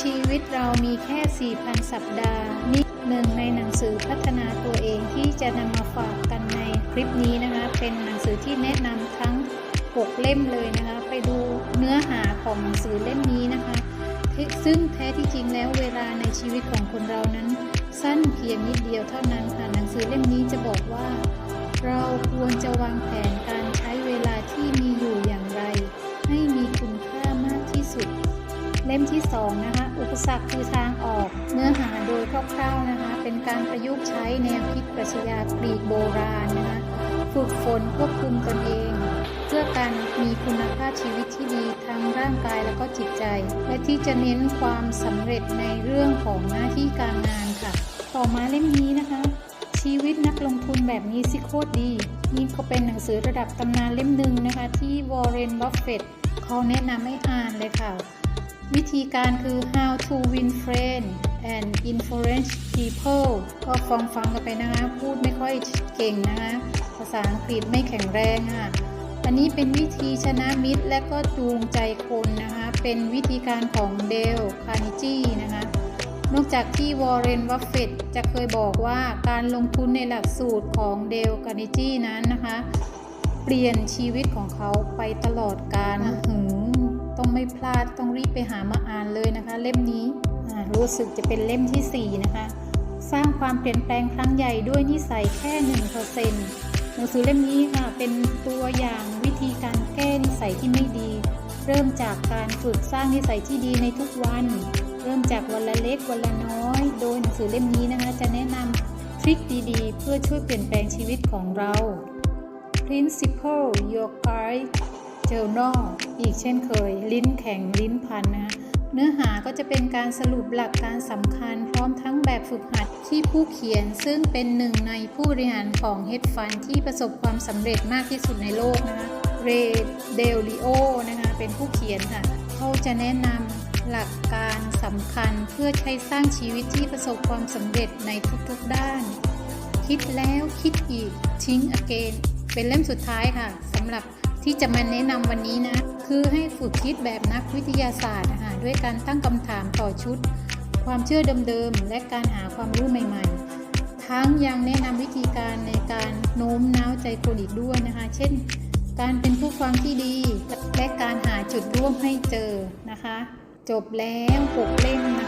ชีวิตเรามีแค่ 4,000 สัปดาห์ นี่หนึ่งในหนังสือพัฒนาตัวเองที่จะนำมาฝากกันในคลิปนี้นะคะ เป็นหนังสือที่แนะนำทั้ง 6 เล่มเลยนะคะ ไปดูเนื้อหาของหนังสือเล่มนี้นะคะ ซึ่งแท้ที่จริงแล้วเวลาในชีวิตของคนเรานั้น สั้นเพียงนิดเดียวเท่านั้นค่ะ หนังสือเล่มนี้จะบอกว่า เราควรจะวางแผนการ เล่มที่ 2 นะคะ อุปสรรคคือทางออก เนื้อหาโดยคร่าวๆนะคะ เป็นการประยุกต์ใช้แนวคิดปรัชญากรีกโบราณนะคะ ฝึกฝนควบคุมตนเอง เพื่อการมีคุณภาพชีวิตที่ดีทั้งร่างกายและก็จิตใจ และที่จะเน้นความสำเร็จในเรื่องของหน้าที่การงานค่ะ ต่อมาเล่มนี้นะคะ ชีวิตนักลงทุนแบบนี้สิโคตรดี นี่ก็เป็นหนังสือระดับตำนานเล่มหนึ่งนะคะ ที่วอร์เรน บัฟเฟตเขาแนะนำให้อ่านเลยค่ะ วิธีการคือ how to win friends and influence people ก็ฟังฟังๆกันไปนะคะ พูดไม่ค่อยเก่งนะคะ ภาษาอังกฤษไม่แข็งแรงค่ะ อันนี้เป็นวิธีชนะมิตรและก็จูงใจคนนะคะ เป็นวิธีการของเดล คาร์นิจีนะคะ นอกจากที่วอร์เรน วัฟเฟตจะเคยบอกว่าการลงทุนในหลักสูตรของเดล คาร์นิจีนั้นนะคะ เปลี่ยนชีวิตของเขาไปตลอดกาลหืม ต้องไม่พลาดต้องรีบไปหามาอ่านเลยนะคะ เล่มนี้รู้สึกจะเป็นเล่มทีสี่4 นะคะ สร้างความเปลี่ยนแปลงครั้งใหญ่ด้วยนิสัยแค่หนึ่งเปอร์เซ็นต์หนังสือเล่มนี้ค่ะเป็นตัวอย่างวิธีการแก้นิสัยที่ไม่ดี เริ่มจากการฝึกสร้างนิสัยที่ดีในทุกวัน เริ่มจากวันละเล็กวันละน้อย โดยหนังสือเล่มนี้นะคะจะแนะนำทริคดีๆ เพื่อช่วยเปลี่ยนแปลงชีวิตของเรา Principle Your Guide Journal อีกเช่นเคย ลิ้นแข็งลิ้นพันนะคะเนื้อหาก็จะเป็นการสรุปหลักการสำคัญ พร้อมทั้งแบบฝึกหัดที่ผู้เขียน ซึ่งเป็นหนึ่งในผู้บริหารของ h e d Fund ที่ประสบความสำเร็จมากที่สุดในโลกนะคะเรเดลิโอนะคะเป็นผู้เขียนค่ะเขาจะแนะนำหลักการสำคัญเพื่อใช้สร้างชีวิตที่ประสบความสำเร็จในทุกๆด้าน คิดแล้วคิดอีกทิ้ง again เป็นเล่มสุดท้ายค่ะสำหรับ ที่จะมาแนะนำวันนี้นะ คือให้ฝึกคิดแบบนักวิทยาศาสตร์นะคะด้วยการตั้งคำถามต่อชุด ความเชื่อเดิมๆ และการหาความรู้ใหม่ๆ ทั้งยังแนะนำวิธีการในการโน้มน้าวใจคนอีกด้วยนะคะ เช่น การเป็นผู้ฟังที่ดี และการหาจุดร่วมให้เจอนะคะ จบแล้วหกเล่มนะคะ